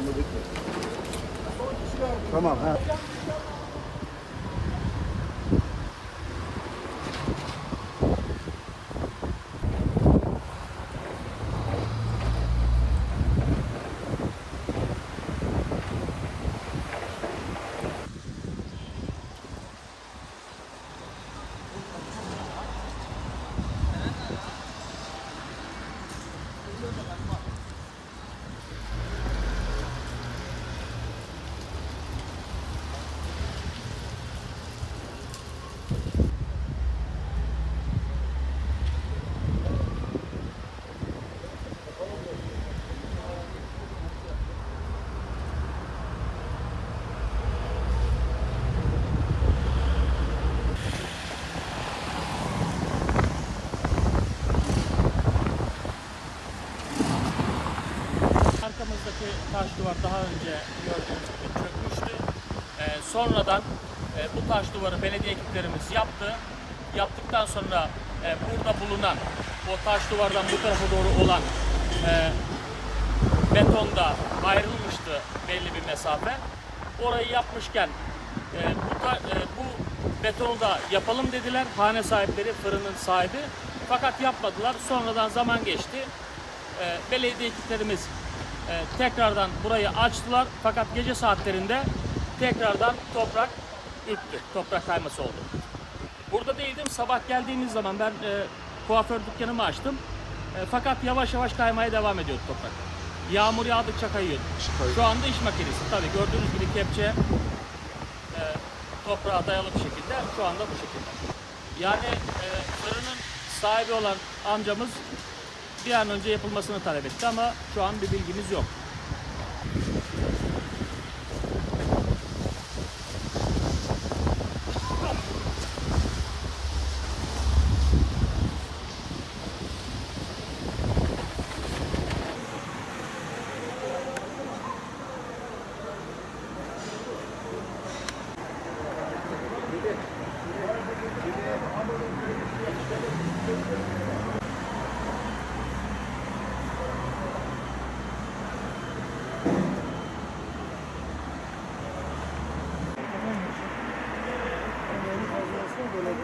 Anladık. Tamam ha. Arkamızdaki taş duvar daha önce gördüğünüz gibi çökmüştü. Ee, sonradan e, bu taş duvarı belediye ekiplerimiz yaptı. Yaptıktan sonra e, burada bulunan o taş duvardan bu tarafa doğru olan e, betonda ayrılmıştı belli bir mesafe. Orayı yapmışken e, bu, ta- e, bu betonu da yapalım dediler. Hane sahipleri, fırının sahibi. Fakat yapmadılar. Sonradan zaman geçti. E, belediye ekiplerimiz e, tekrardan burayı açtılar. Fakat gece saatlerinde tekrardan toprak ürktü. Toprak kayması oldu. Burada değildim. Sabah geldiğimiz zaman ben e, kuaför dükkanımı açtım. E, fakat yavaş yavaş kaymaya devam ediyordu toprak. Yağmur yağdıkça kayıyordu. Şu anda iş makinesi. Tabii gördüğünüz gibi kepçe e, toprağa dayalı bir şekilde şu anda bu şekilde. Yani e, fırının sahibi olan amcamız bir an önce yapılmasını talep etti ama şu an bir bilgimiz yok.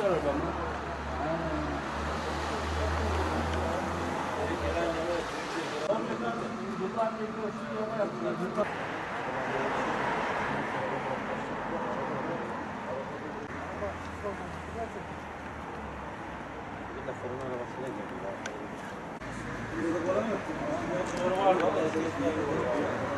çıkacağımız şöyle de Arnavut'tan. Bu sabahleyin fark ettim. Oradan gidecek. Sizin araba mı? Burada para mı?